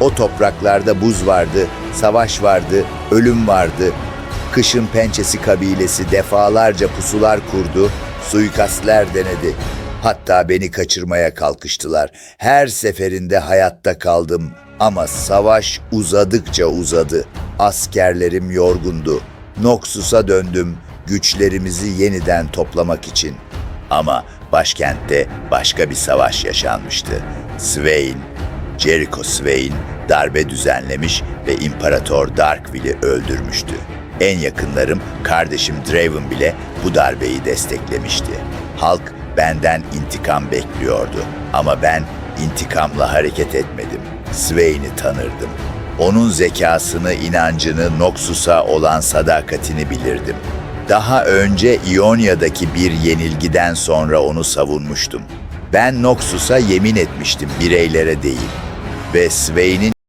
O topraklarda buz vardı, savaş vardı, ölüm vardı. Kışın pençesi kabilesi defalarca pusular kurdu, suikastler denedi. Hatta beni kaçırmaya kalkıştılar. Her seferinde hayatta kaldım ama savaş uzadıkça uzadı. Askerlerim yorgundu. Noxus'a döndüm güçlerimizi yeniden toplamak için. Ama başkentte başka bir savaş yaşanmıştı. Swain, Jericho Swain darbe düzenlemiş ve İmparator Darkville'i öldürmüştü. En yakınlarım kardeşim Draven bile bu darbeyi desteklemişti. Halk benden intikam bekliyordu ama ben intikamla hareket etmedim. Swain'i tanırdım. Onun zekasını, inancını, Noxus'a olan sadakatini bilirdim. Daha önce İonya'daki bir yenilgiden sonra onu savunmuştum. Ben Noxus'a yemin etmiştim bireylere değil ve Swain'in